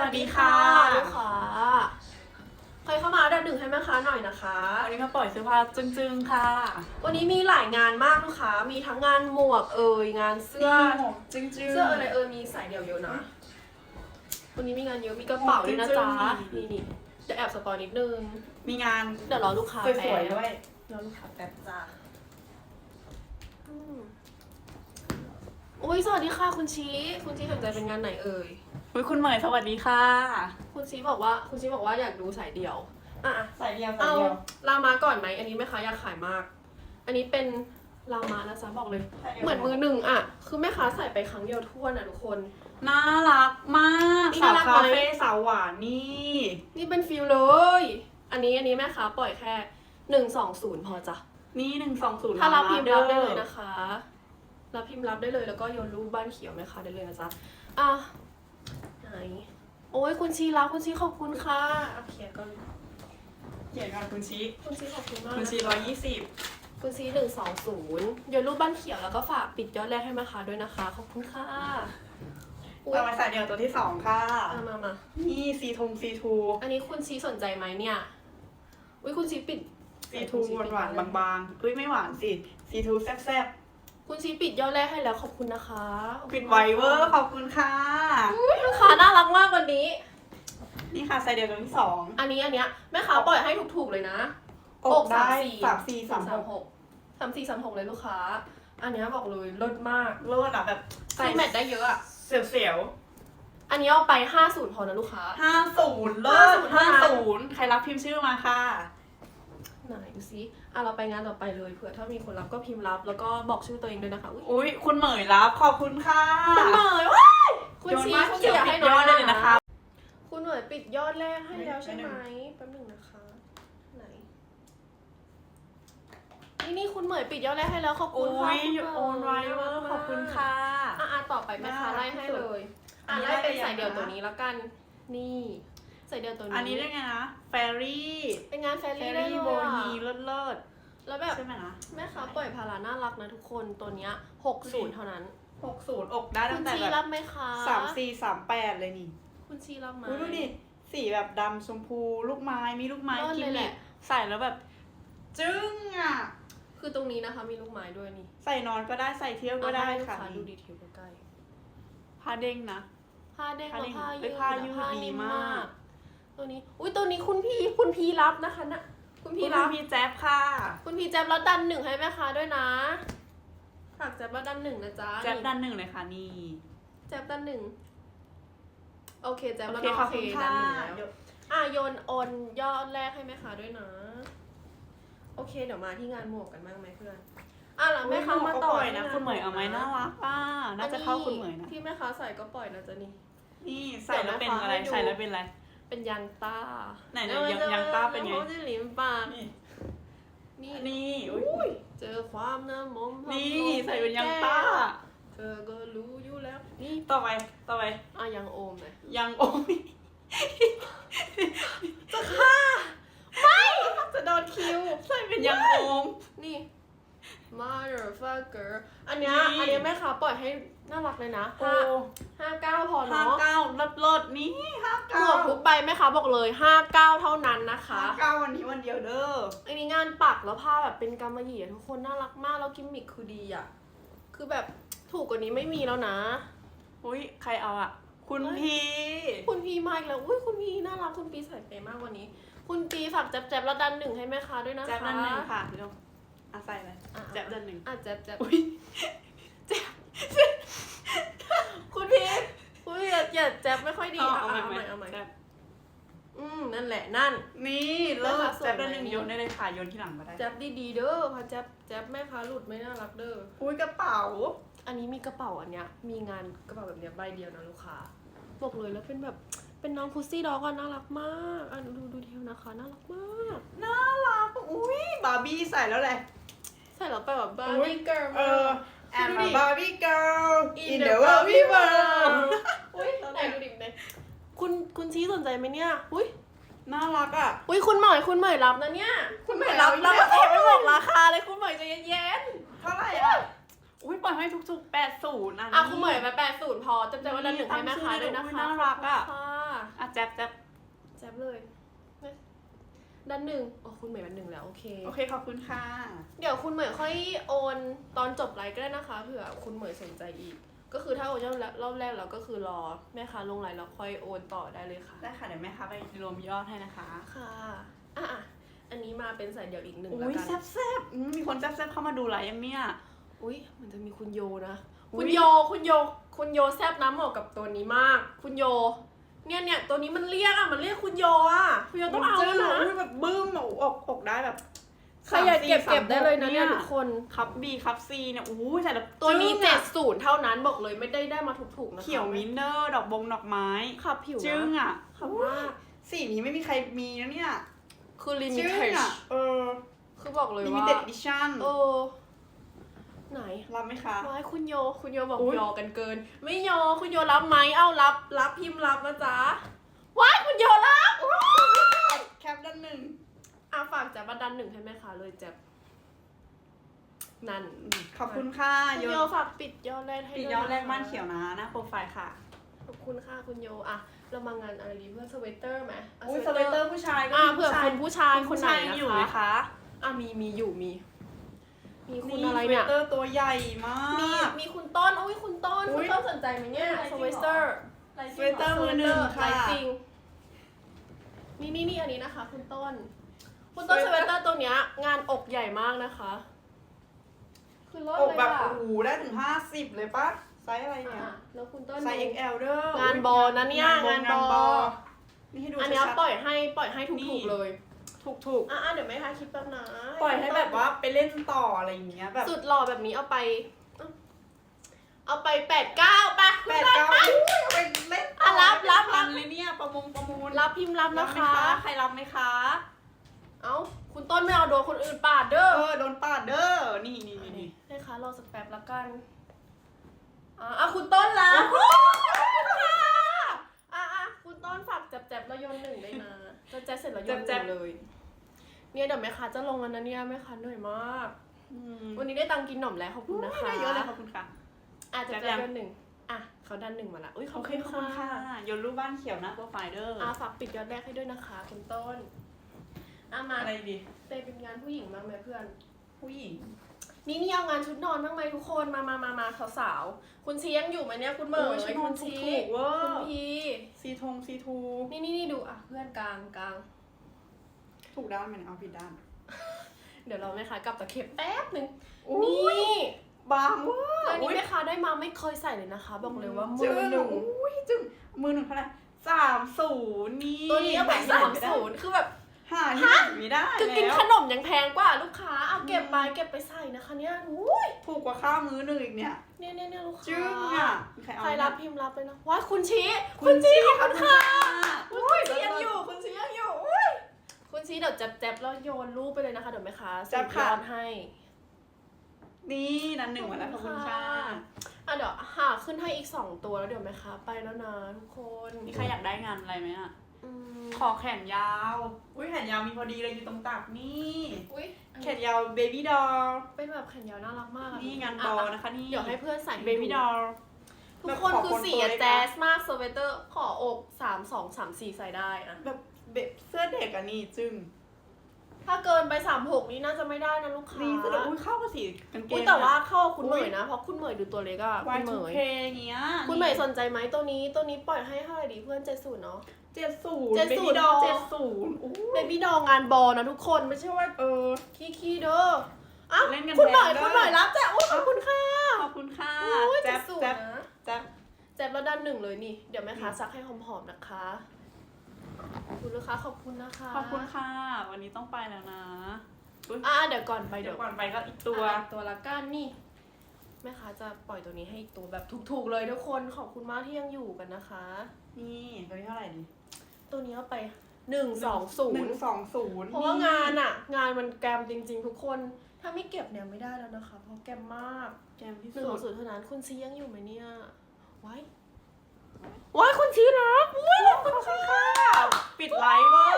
วัสดีค่ะลูกค้าใครเข้ามาอันดับหนึ่งให้แม่ค้าหน่อยนะคะวันนี้มาปล่อยเสื้อผ้าจึงๆค่ะ วันนี้มีหลายงานมากลูกค้า มีทั้งงานหมวกเอ่ยงานเสื้อจึงๆเสื้ออะไรเอ่ยมีสายเดี่ยวเยอะนะ วันนี้มีงานเยอะมีกระเป๋าด้วยนะจ๊ะนี่นี่จะแอบสปอยนิดนึง มีงานเดี๋ยวรอลูกค้าสวยๆแป๊บด้วยรอลูกค้าแป๊บจ้าอืมอุ้ยสวัสดีค่ะคุณชี้คุณชี้สนใจเป็นงานไหนเอ่ย อุ้ยคุณเหมยสวัสดีค่ะ คุณชี้บอกว่าคุณชี้บอกว่าอยากดูสายเดี่ยว อะใส่เดียวใส่เอาเดียวลามาก่อนไหมอันนี้แม่ค้าอยากขายมาก อันนี้เป็นลามานะจ๊ะบอกเลย เหมือนมือหนึ่งอะ คือแม่ค้าใส่ไปครั้งเดียวทั่วนอะทุกคน น่ารักมากนี่สาวน่ารักคาไหมเฟ่สาวหวานนี่นี่เป็นฟิลเลย อันนี้อันนี้แม่ค้าปล่อยแค่หนึ่งสองศูนย์พอจ้ะ นี่หนึ่งสองศูนย์ถ้ารับพิมพ์รับได้เลยนะคะ รับพิมพ์รับได้เลยแล้วก็โยนรูปบ้านเขียวแม่ค้าได้เลยนะจ๊ะ อะไหน โอ้ยคุณชีรับคุณชีขอบคุณค่ะโอเคก็เขียนก่อนคุณชี้คุณชีขอบคุณมากคุณชี้ร้อยยี่สิบคุณซีหนึ่งสองศูนย์โยนรูปบ้านเขียวแล้วก็ฝากปิดยอดแรกให้แม่ค้าด้วยนะคะขอบคุณค่ะอุ๊ยต่อมาสายเดียวตัวที่สองค่ะมามามานี่ซีทงซีทูอันนี้คุณซีสนใจไหมเนี่ยอุ้ยคุณซีปิดซีทูหวานหวานๆบางๆอุ้ยไม่หวานสิซีทูแซ่บ คุณซีปิดยอดแรกให้แล้วขอบคุณนะคะๆปิดไวเวอร์ขอบคุณค่ะ อุ๊ยลูกค้าน่ารักมากวันนี้ นี่ค่ะสายเดียวตัวที่สองอันนี้อันเนี้ยแม่ค้าปล่อยให้ถูกๆเลยนะ อกได้สี่สามสี่สามหกหกสามสี่สามหกเลยลูกค้า อันเนี้ยบอกเลยลดมากเลิศอะแบบใส่แมทได้เยอะอะเสียวเสียวอันนี้เอาไปห้าศูนย์พอนะลูกค้าห้าศูนย์เลิศ50ห้าศูนย์ใครรับพิมพ์ชื่อมาค่ะ ไหนดูซิอะเราไปงานต่อไปเลยเผื่อถ้ามีคนรับก็พิมพ์รับ แล้วก็บอกชื่อตัวเองด้วยนะคะอุ๊ยอุ้ยคุณเหมยรับขอบคุณค่ะคุณเหมยว้ายคุณโยนซีมาคุณเขีซียวอยากปิให้ดน้ยอองดได้เลยนะคะ คุณเหมยปิดยอดแรกให้แล้วใช่ไหมไม่แป๊บหนึ่งนะคะไหนนี่นี่คุณเหมยปิดยอดแรกให้แล้วขอบคุอุ้ณค่ะยคุณเหมยโอนไวเวอร์ขอบคุณค่ะอะอะต่อไปแม่ค้าน่ารัไล่กที่ให้สุดเลยอัอะนนี้ไล่เป็นได้ไปสายเดี่ยวยังตัวคะนี้แล้วกันนี่ สายเดี่ยวตัวนี้อันนี้ได้ไงนะแฟรี่เป็นงานแฟแฟรี่ได้รี่เลโบยฮีอะเลิศเลิศแล้วแบบใช่ไหมนะแม่ค้าปล่อยพาราน่ารักนะทุกคนตัวเนี้ยหกศูนย์เท่านั้น หกศูนย์อกได้คุตั้ณงแต่ชีแบรับบไหมคะสามสี่สามแปดเลยนี่คุณชีรับไหม อุ้ยดูดิสีแบบดำชมพูลูกไม้มีลูกไม้เลิศกิเลยมแหมิละ คใส่แล้วแบบ จึ้งอะ คือตรงนี้นะคะมีลูกไม้ด้วยนี่ใส่นอนก็ได้ใส่เที่ยวก็ได้เอาให้ลูค่ะค้าดูนี่ดีเทลใกล้ผ้าเด้งนะ ๆผ้าเด้งผ้าและเด้งผ้าเอ้ยืยดผ้ายืดผ้าดีนิ่มาก ตัวนี้ อุ้ยตัวนี้คุณพี่คุณพี่รับนะคะนะคุณพี่พี่รัรับบพี่แจ๊บค่ะ คุณพี่แจ๊บแล้วดันหนึ่งให้แม่ค้าด้วยนะฝากแจ๊บแล้วดันหนึ่งนะจ๊ะแจ๊บด้านหนึ่งเลยค่ะนี่แจ๊บดันหนึ่งโอเคแจ๊บโอแล้วเคเนาะขอบโอเคคุณดัค่ะนหนึ่งแล้ว อะโยนโอนยอดแรกให้แม่ค้าด้วยนะ โอเค เดี๋ยวมาที่งานหมวกกันบ้างไหมเพื่อน อะหลังแม่ค้ามาต่อปล่อยที่นะงคุณเหมยเอาไหมน่ารักป้าน่าจะเข้าคุณเหมยนะ ที่แม่ค้าใส่ก็ปล่อยนะจ๊ะนี่ นี่ใส่แล้วเป็นอะไรเดี๋ยวนะคะให้ดูใส่แล้วเป็นอะไร เป็นยางต้าไหนๆยังยังต้าเป็นไง เขาจะหลิมปากนี่นี่นี่อุ้ยเจอความน้ำมมนี่ใส่เป็นยังต้า เธอก็รู้อยู่แล้ว นี่ต่อไปต่อไปอะยังโอมเลยยังโอ้ยจะโดนคิว ใส่เป็นยังโอมนี่ motherfucker อันเนี้ยนี่ อันเนี้ยแม่ค้าปล่อยให้น่ารักเลยนะโอ้ห้าห้าเก้าพอห้าเนาะเก้าเลิศเลิศนี่ห้าหมเก้าวกทุกใบแม่ค้าบอกเลยห้าเก้าเท่านั้นนะคะ ห้าเก้าวันนี้วันเดียวเด้อ อันนี้งานปักแล้วผ้าแบบเป็นกำมะหยี่อะทุกคนน่ารักมากแล้วกิมมิคคือดีอะคือแบบถูกกว่านี้ไม่มีแล้วนะ อุ้ยใครเอาอะ คุณเฮ้ย พีคุณพีมาอีกแล้วอุ้ยคุณพีน่ารักคุณพีใส่เปย์มากวันนี้ คุณพีฝากแจ๊บๆแล้วดันหนึ่งให้แม่ค้าด้วยนะคะ แจ๊บด้านหนึ่งค่ะเดี๋ยว อะใส่เลยอะ แจ๊บด้านหนึ่งอะแจ๊บแจ๊บอุ้ยคุณพีคุณพีอย่าอย่าแจ๊บไม่ค่อยดีเอาอะเอาเอาใหใหม่ม่เอาใหม่แจ๊บอืมนั่นแหละนั่น นี่เลิศนะคะสวยแจ๊บด้านหนึ่งไหมโยนได้เลยค่ะโยนที่หลังมาได้ แจ๊บดีๆเด้อพอแจ๊บแจ๊บแม่ค้าหลุดไม่น่ารักเด้อ อุ้ยกระเป๋า อันนี้มีกระเป๋าอันเนี้ย มีงานกระเป๋าแบบเนี้ยใบเดียวนะลูกค้า บอกเลยแล้วเป็นแบบ เป็นน้องพุซซี่ดอกก็น่ารักมาก อะดูดูเทลนะคะ น่ารักมาก น่ารัก อุ้ยบาร์บี้ใส่แล้วแหละ ใส่แล้วไปแบบบาร์อุ๊ยบี้เกิร์ลเออ and ดู a ดิ Barbie girl In in the the Barbie Barbie world อุ้ยไหนดูดิไหนคุณคุณชี้สนใจไหมเนี่ยอุ้ยน่ารักอะ อุ้ยคุณเหมยคุณเหมยรับนะเนี่ยคุณเหมยรับคุณเหมแล้ยวรับก็แอบไม่บอกราคาเลยคุณเหมยใจเย็นเท่าไหร่อะ อุ้ยปล่อยให้ทุกๆแปดศูนย์อันๆนี้อะคุณเหมยไปแปดศูนย์พอจำใจว่าดันหนึ่งให้แม่ค้าด้วยนะคะน่ารักอะขบคุณค่ะอะแจ๊บแจ๊บแจ๊บเลย ด้านหนึ่งอ๋อคุณเหมยด้านหนึ่งแล้วโอเค โอเคขอบคุณค่ะ เดี๋ยวคุณเหมยค่อยโอนตอนจบไลฟ์ก็ได้นะคะเผื่อคุณเหมยสนใจอีก ก็คือถ้าโอนรอบแรกแล้วก็คือรอแม่ค้าลงไลน์แล้วค่อยโอนต่อได้เลยค่ะ ได้ค่ะเดี๋ยวแม่ค้าไปรวมยอดให้นะคะ ค่ะอะอะอันนี้มาเป็นสายเดี่ยวอีกหนึ่งอุ้แล้วยกันแซ่บแซ่บอืมมีคนแซ่บแซ่บเข้ามาดูไลฟ์ยังเนี่ยอุ้ยมันจะมีคุณโยนะอุ๊คุยณโยคุณโย คุณโยแซบน้ำเหมาะกับตัวนี้มาก คุณโย เนี่ยเนี่ยตัวนี้มันเรียกอะมันเรียกคุณโยอะคุณโยต้องเอาจื้แล้วนะอุ้ยแบบบึ้มอกอกอกได้แบบใครอยากเก็บสามสี่เก็บได้เลยนะเนี่ยสามหทุกคนคับบีคับซีเนี่ยอู้ยแต่ละตัวนี้จึ้เจ็งดอะศูนย์เท่านั้นบอกเลยไม่ได้ได้มาถูกๆนะคะเขียวมินเนอร์ดอกบงดอกไม้ขับผิวจึ้งนะอะขับมากสีนี้ไม่มีใครมีนะเนี่ยคือลิมิจึ้เต็งดอะเออคือบอกเลยลิมิว่าเต็ดดิชั่นเออ ไหนรับไหมคะว้ายคุณโย คุณโยบอกอุ๊ยยอกันเกิน ไม่ยอคุณโยรับไหมเอ้ารับ รับพิมพ์รับนะจ๊ะว้ายคุณโยรับแคปด้านหนึ่งอะฝากแจ๊บมาดันหนึ่งให้แม่ค้าเลยแจ๊บนั่น ขอบคุณค่ะคุณโยโยฝากปิดยอดแรกให้ปิดวยยอดแรกะคะบ้านเขียวนะหน้าโปรไฟล์ค่ะ ขอบคุณค่ะคุณโยอะเรามางานอะไรดีเพื่อนสเวตเตอร์ไหมะอุ้ยสเวตเตอร์ผู้ชายก็อะมีเผื่อผู้ชายคุณผู้ชายคุณคผู้นไหนชายนะอยู่ไหมคะคะอะมีมีอยู่มี มีคุณนี่อะไรสเวเนี่ตยเตอร์ตัวใหญ่มามี ก มีคุณต้น อุ้ยคุณต้น อุ๊คุณยต้นสนใจไหมเนี่ยอะไรจริสงเหรอเวตเตอร์สเวตเตอร์มือหนึ่งค่ะลายจริงนี่นี่นี่อันนี้นะคะ คุณต้น คุณต้นสสเวเวตตเตเตออร์ร์ตัวเนี้ย งานอกใหญ่มากนะคะ คือรถอกเลยแบบอะโอ้โหได้ถึงห้าสิบเลยปะไซส์อะไรเนี่ย อะแล้วคุณต้นไซส์ ดู XL เด้องานบอลนะเนี่ยงานบอล นี่ให้ดูอันเนี้ยชัดปล่อยให้ปล่อยให้นี่ถูกๆเลยๆ ถูกถูกอะๆเดี๋ยวไม่ค่ะคิดแป๊บนะๆปล่อยให้แบบว่าไปเล่นต่ออะไรอย่างเงี้ยแบบสุดหล่อแบบนี้เอาไป เอาไปแปดเก้าไปแปดเก้าอุ้ยเอาไปเล่นต่อะรับรับพัรันบเลยเนี่ยประมงประมูลรับพิมพ์รับรันะบไหมคะคะ ใครรับไหมคะ เอ้าคุณต้นไม่เอาโดนคนอื่นปาดเด้อเออโดนปาดเด้อนี่นี่นี่นี่ให้คะรอสักแป๊บละกันอะอะคุณต้นละอะอะคุณต้นฝากแจ็บๆแล้วโยนหนึ่งได้นะจะแจ๊บเสร็จแล้วโยนหนึ่งเลย เนี่ยเดี๋ยวแม่ค้าจะลงแล้วนะเนี่ยแม่ค้าเหนื่อยมาก อืมวันนี้ได้ตังค์กินหนมแล้วขอบคุณนะคะได้เยอะเลยขอบคุณค่ะ อาจจะแจ๊บจะยังโยนหนึ่งอะเขาดันหนึ่งมาละอุ้ยขโออบเคคุณขอบคุณค่ะค่ะโยนรูปบ้านเขียวนะโปรไฟล์เด้ออะฝากปิดยอดแรกให้ด้วยนะคะคุณต้นอะมาอะไรดีเตยเป็นงานผู้หญิงบ้างไหมเพื่อน ผู้หญิง นี่นี่เอางานชุดนอนบ้างไหมทุกคนมามามามาสาวๆคุณชียังอยู่ไหมเนี่ยคุณเหมโอ้ยยชุดนอคุนณชีถูกๆเวอร์คุณพีซีทงซีทูนี่นี่นี่ดูอะเพื่อนกลางกลาง ถูกด้านไหมเนี่ยเอาผิดด้าน เดี๋ยวเราไหมคะกลับตะเข็บแป๊บหนึ่งอุ้นี่ยบางเวอแล้วร์อันนี้อุ้ยแม่ค้าได้มาไม่เคยใส่เลยนะคะ บอกเลยว่ามืจึ้อหนึ่งอุ้ยจึงมือหนึ่งเท่าไหร่สามศูนย์นี่ตัวนี้เอาไปหสามที่ไหศูนย์คือแบบ หาที่ไหนไม่ได้คือกินแล้วขนมยังแพงกว่าลูกค้าเอาเก็บไปเก็บไปใส่นะคะเนี่ยอุ้ยถูกกว่าข้าวมื้อหนึ่งอีกเนี่ย เนี่ยเนี่ยเนี่ยลูกค้าจึ้งอะมีใครเอาใครไหมรับพิมพ์รับเลยนะว้ายคุณชี้คุณชีขอบคุณค่ะขอบคุณณชียังอยู่ คุณชียังอยู่อุ้ย คุณชีเดี๋ยวแจ๊บๆแล้วโยนรูปไปเลยนะคะเดี๋ยวแม่ค้าแจ๊บส่งค่ะยอดให้ นี่นันหนึ่งมาแล้วขอบคุณค่ะ อะเดี๋ยวหาขึ้นให้อีกสองตัวแล้วเดี๋ยวแม่ค้าไปแล้วนะทุกคนมีใครอยากได้งานอะไรไหมอะ อืมขอแขนยาว อุ้ยแขนยาวมีพอดีเลยอยู่ตรงตักนี่ อุ้ยแขนยาวเบบี้ดอล เป็นแบบแขนยาวน่ารักมากอะนี่งานบอ่อลนะคะ นี่เดี๋ยวให้เพื่อนใส่เบบี้ดอล ทุกคนแบบขอคือคนสีตัวอะเล็กอะแจ๊สมากสเวตเตอร์ขออกสามสองสามสี่ใส่ได้อะแบบเบเสื้อเด็กอะนี่จึง ถ้าเกินไปสามหกนี่น่าจะไม่ได้นะลูกค้านี่เสื้อเด็กอุ้ยเข้ากับสีกางเกอุ้ยงแต่ว่าเข้ากับคุณอุ๊เหมยยนะเพราะคุณเหมยดูตัวเล็กอะวาคุยณเหมทูย เคอย่างเงี้ยคุณเหมยสนใจไหมตัวนี้ตัวนี้ปล่อยให้เท่าไหร่ดีเพื่อนเจ็ดศูนย์เนาะ เจ็ดศูนย์70เบบี้ดอลเนอะเจ็ดศูนย์อู้เบบี้ดองงานบอลนะทุกคนไม่ใช่ว่าเออขี้ขี้เด้ออะเล่นกันคุณเหมยแพงเด้อ คุณเหมยรับจ้ะอุ้ยขอบคุณค่ะขอบคุณค่ะอุ้ยแจ๊เจ็ดบศูนแจ๊บย์นะแจ๊บแจ็บแล้วด้านหนึ่งเลยนี่ เดี๋ยวแม่ค้าซักให้หอมๆนะคะขอบ คุณลูกค้าขอบคุณนะคะขอบคุณค่ะ วันนี้ต้องไปแล้วนะอุ๊ยอะเดี๋ยวก่อนไปเดี๋เดี๋ยยววก่อนไปก็อีกตัว อะตัวละก้านนี่แม่ค้าจะปล่อยตัวนี้ให้อีกตัวแบบถูกๆเลยทุกคนขอบคุณมากที่ยังอยู่กันนะคะ นี่ตัวนี้เท่าไหร่ดีตัวนี้เอาไปหนึ่งสองศูหนนึ่งย์สองศูนย์เพราะว่างานอะงานมันแกรมจริง ๆ ทุกคน ถ้าไม่เก็บเนี่ยไม่ได้แล้วนะคะ เพราะแกรมมากแกมที่หนึ่งสุสอดงศูนย์เท่านั้นคุณซียังอยู่ไหมเนี่ยไว้ ว้คุณชีรักอุ้ยขอบคุณค่ะ ปิดไลฟ์เวอร์